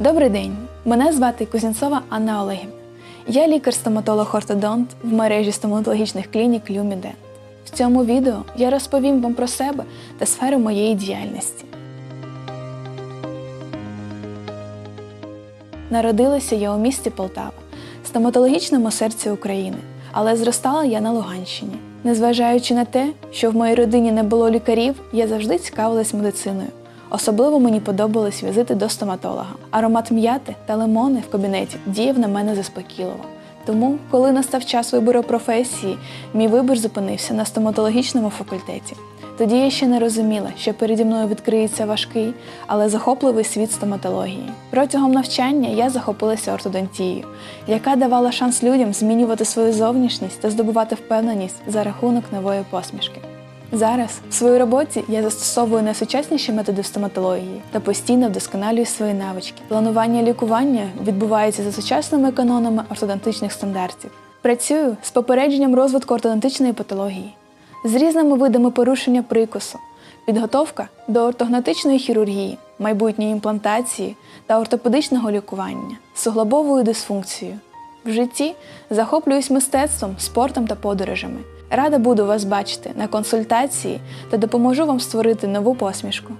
Добрий день! Мене звати Кузнєцова Анна Олегівна. Я лікар-стоматолог-ортодонт в мережі стоматологічних клінік Люмідент. В цьому відео я розповім вам про себе та сферу моєї діяльності. Народилася я у місті Полтава, стоматологічному серці України, але зростала я на Луганщині. Незважаючи на те, що в моїй родині не було лікарів, я завжди цікавилась медициною. Особливо мені подобались візити до стоматолога. Аромат м'яти та лимони в кабінеті діяв на мене заспокійливо. Тому, коли настав час вибору професії, мій вибір зупинився на стоматологічному факультеті. Тоді я ще не розуміла, що переді мною відкриється важкий, але захопливий світ стоматології. Протягом навчання я захопилася ортодонтією, яка давала шанс людям змінювати свою зовнішність та здобувати впевненість за рахунок нової посмішки. Зараз в своїй роботі я застосовую найсучасніші методи стоматології та постійно вдосконалюю свої навички. Планування лікування відбувається за сучасними канонами ортодонтичних стандартів. Працюю з попередженням розвитку ортодонтичної патології, з різними видами порушення прикусу, підготовка до ортогнатичної хірургії, майбутньої імплантації та ортопедичного лікування, суглобовою дисфункцією. В житті захоплююсь мистецтвом, спортом та подорожами. Рада буду вас бачити на консультації та допоможу вам створити нову посмішку.